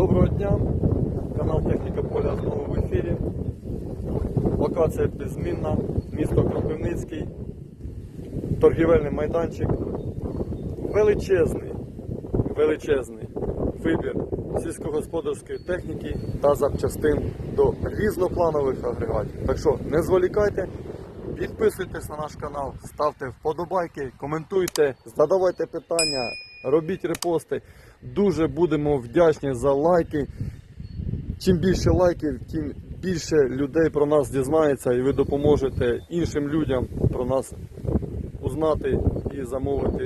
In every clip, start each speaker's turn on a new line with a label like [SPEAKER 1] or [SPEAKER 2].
[SPEAKER 1] Доброго дня, канал Техніка Поля знову в ефірі. Локація беззмінна, місто Кропивницький, торгівельний майданчик. Величезний, величезний вибір сільськогосподарської техніки та запчастин до різнопланових агрегатів. Так що не зволікайте, підписуйтесь на наш канал, ставте вподобайки, коментуйте, задавайте питання, робіть репости. Дуже будемо вдячні за лайки. Чим більше лайків, тим більше людей про нас дізнається і ви допоможете іншим людям про нас узнати і замовити.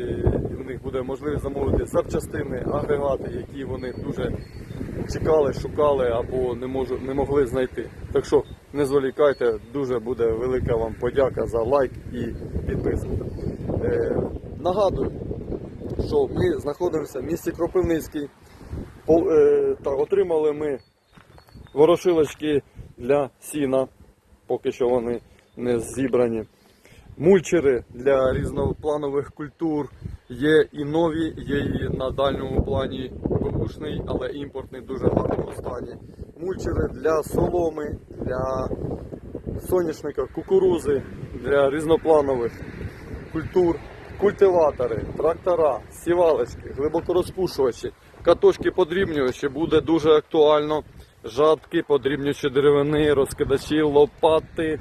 [SPEAKER 1] І в них буде можливість замовити запчастини, агрегати, які вони дуже чекали, шукали або не, можу, не могли знайти. Так що не зволікайте, дуже буде велика вам подяка за лайк і підписку. Е, нагадую, що ми знаходимося в місті Кропивницький. Е, та отримали ми ворошилочки для сіна, поки що вони не зібрані. Мульчери для різнопланових культур. Є і нові, є і на дальньому плані бушний, але імпортний дуже гарному стані. Мульчери для соломи, для соняшника, кукурузи, для різнопланових культур, культиватори, трактора, сівалочки, глибокорозпушувачі, катушки подрібнювачі буде дуже актуально. Жатки, подрібнювачі деревини, розкидачі, лопати,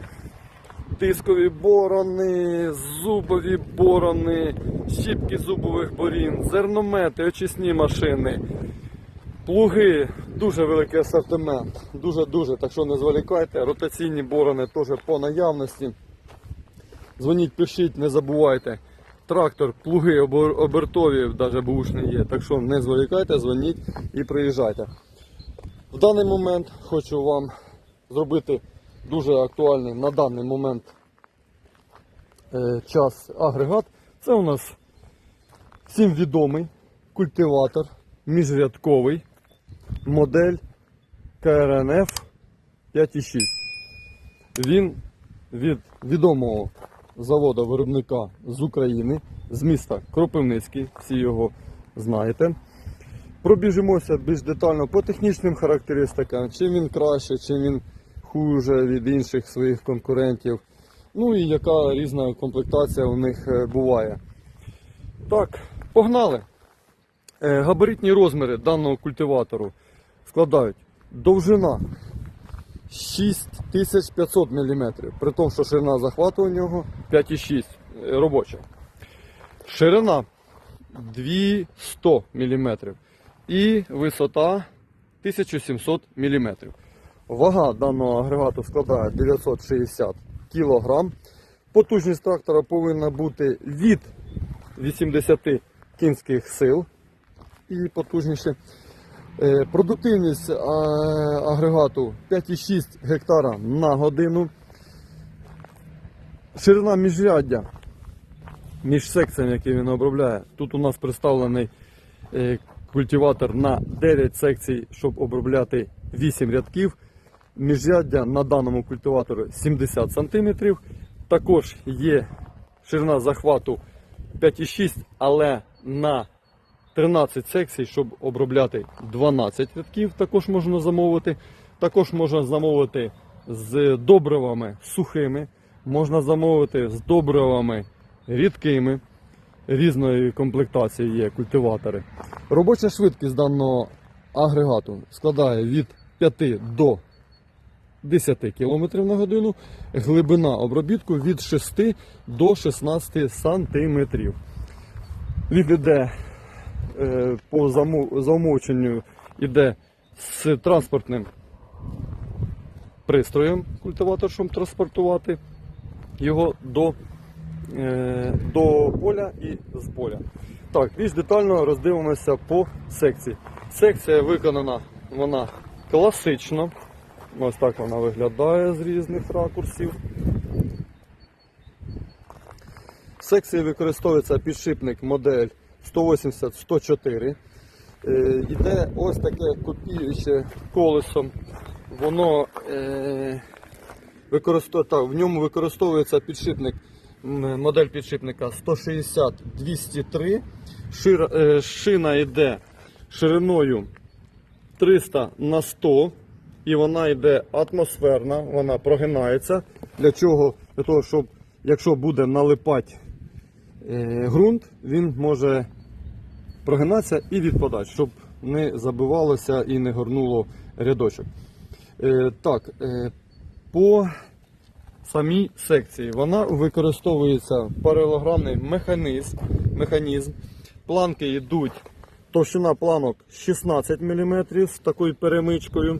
[SPEAKER 1] тискові борони, зубові борони, щіпки зубових борін, зерномети, очисні машини, плуги, дуже великий асортимент. Дуже-дуже, так що не зволікайте. Ротаційні борони теж по наявності. Дзвоніть, пишіть, не забувайте. Трактор, плуги обертові, навіть бушні є. Так що не зволікайте, дзвоніть і приїжджайте. В даний момент хочу вам зробити дуже актуальний на даний момент е, час агрегат. Це у нас всім відомий культиватор міжрядковий модель КРНФ 5.6. Він від відомого заводу виробника з України, з міста Кропивницький, всі його знаєте. Пробіжимося більш детально по технічним характеристикам, чим він краще, чим він хуже від інших своїх конкурентів. Ну і яка різна комплектація у них е, буває. Так, погнали. Е, Габаритні розміри даного культиватору складають довжина 6500 мм, при тому, що ширина захвату у нього 5,6 е, робоча. Ширина 200 мм і висота 1700 мм. Вага даного агрегату складає 960 кг. Потужність трактора повинна бути від 80 кінських сил і потужніше. Е, Продуктивність агрегату 5,6 гектара на годину. Ширина міжряддя між секціями, які він обробляє. Тут у нас представлений е, культиватор на 9 секцій, щоб обробляти 8 рядків. Міжряддя на даному культиваторі 70 см. Також є ширина захвату 5,6, але на 13 секцій, щоб обробляти 12 рядків, також можна замовити. Також можна замовити з добривами сухими, можна замовити з добривами рідкими. Різної комплектації є культиватори. Робоча швидкість даного агрегату складає від 5 до 10 км на годину, глибина обробітку від 6 до 16 см. Він іде по замов- замовченню іде з транспортним пристроєм культиватор, щоб транспортувати його до, е, до поля і з поля. Так, більш детально роздивимося по секції. Секція виконана вона класично. Ось так вона виглядає з різних ракурсів. В секції використовується підшипник модель 180-104. Е, Іде ось таке копіюче колесо. Воно е, використовує, в ньому використовується підшипник, модель підшипника 160-203. Шир, е, шина йде шириною 300 на 100 і вона йде атмосферна, вона прогинається. Для чого? Для того, щоб якщо буде налипати ґрунт, він може прогинатися і відпадати, щоб не забивалося і не горнуло рядочок. Е, так, е, по самій секції вона використовується паралограмний механізм. механізм. Планки йдуть, товщина планок 16 мм з такою перемичкою.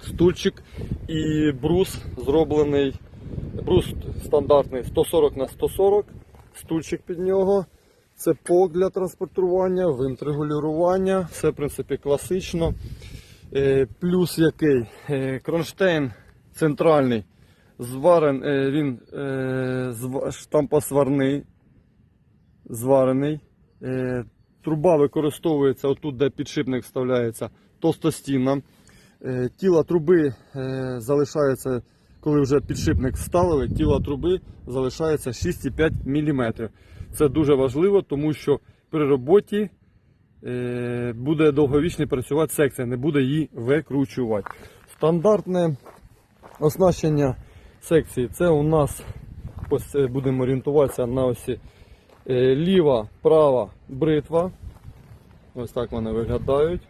[SPEAKER 1] Стульчик і брус зроблений. Брус стандартний 140 на 140, стульчик під нього. Це пок для транспортування, винт регулювання, все в принципі класично. Е, Плюс який Е, кронштейн центральний, зварен, е, він штампосварний, зварений. Труба використовується отут, де підшипник вставляється, товстостінна. Тіло труби залишається, коли вже підшипник вставили, тіло труби залишається 6,5 мм. Це дуже важливо, тому що при роботі е, буде довговічно працювати секція, не буде її викручувати. Стандартне оснащення секції це у нас ось е, будемо орієнтуватися на осі е, ліва, права бритва. Ось так вони виглядають.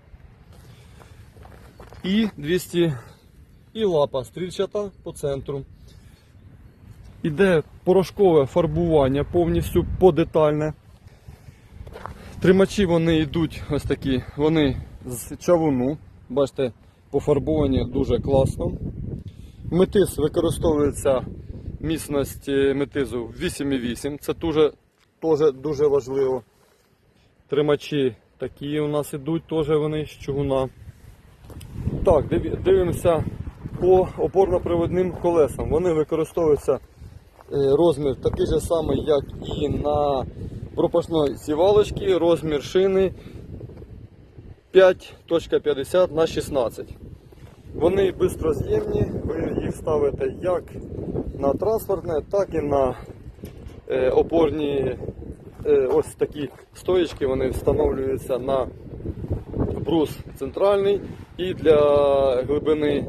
[SPEAKER 1] І 200 і лапа стрільчата по центру. Іде порошкове фарбування повністю подетальне. Тримачі вони йдуть ось такі, вони з чавуну. Бачите, пофарбовані дуже класно. Метис використовується міцність е, метизу 8,8. Це дуже, теж дуже важливо. Тримачі такі у нас ідуть, теж вони з чугуна. Так, дивимося по опорно-приводним колесам. Вони використовуються е, розмір такий же самий, як і на пропашної сівалочки, розмір шини 5.50 на 16. Вони бистроз'ємні, ви їх ставите як на транспортне, так і на е, опорні е, ось такі стоїчки, вони встановлюються на брус центральний і для глибини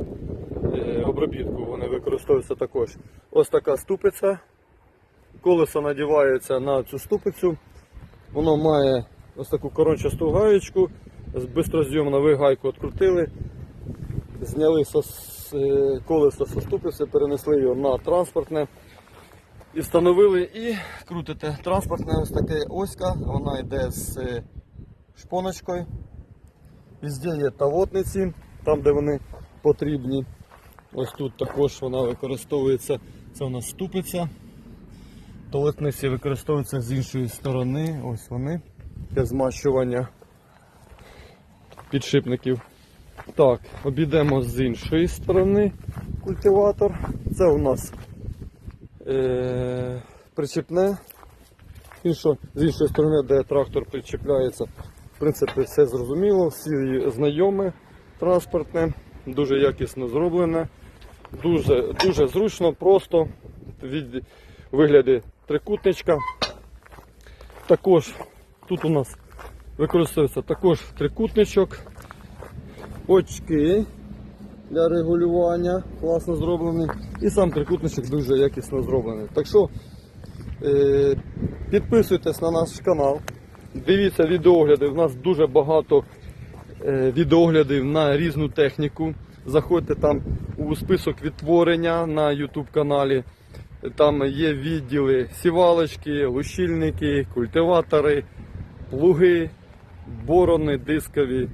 [SPEAKER 1] обробітку вони використовуються також. Ось така ступиця. Колесо надівається на цю ступицю. Воно має ось таку корончасту гаєчку. Бистрозйомно ви гайку відкрутили, зняли е, колесо со ступиці, перенесли його на транспортне. І встановили і крутите. Транспортне ось таке оська, вона йде з е, шпоночкою. Везде є тавотниці, там де вони потрібні. Ось тут також вона використовується. Це у нас ступиця. Тавотниці використовуються з іншої сторони. Ось вони для змащування підшипників. Так, обійдемо з іншої сторони культиватор. Це у нас е, причепне. Іншо, з іншої сторони, де трактор причепляється, в принципі, все зрозуміло, всі знайоме транспортне, дуже якісно зроблене, дуже, дуже зручно, просто від вигляді трикутничка. Також тут у нас використовується також трикутничок, очки для регулювання, класно зроблений. І сам трикутничок дуже якісно зроблений. Так що Е, Підписуйтесь на наш канал, дивіться відеогляди. У нас дуже багато е, відеоглядів на різну техніку. Заходьте там у список відтворення на YouTube каналі. Там є відділи сівалочки, лущильники, культиватори, плуги, борони дискові,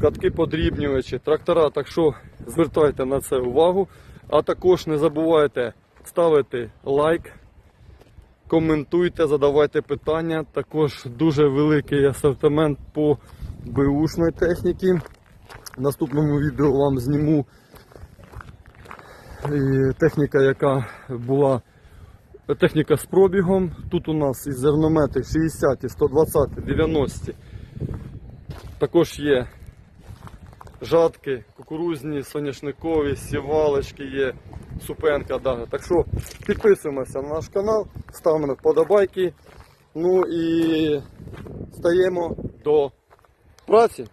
[SPEAKER 1] катки подрібнювачі, трактора. Так що звертайте на це увагу. А також не забувайте ставити лайк. Коментуйте, задавайте питання. Також дуже великий асортимент по беушної техніки. В наступному відео вам зніму техніка, яка була техніка з пробігом. Тут у нас і зерномети 60, 120, 90. Також є жатки, кукурузні, соняшникові, сівалочки є, супенка. Да. Так що підписуємося на наш канал, ставимо вподобайки. Ну і стаємо до праці.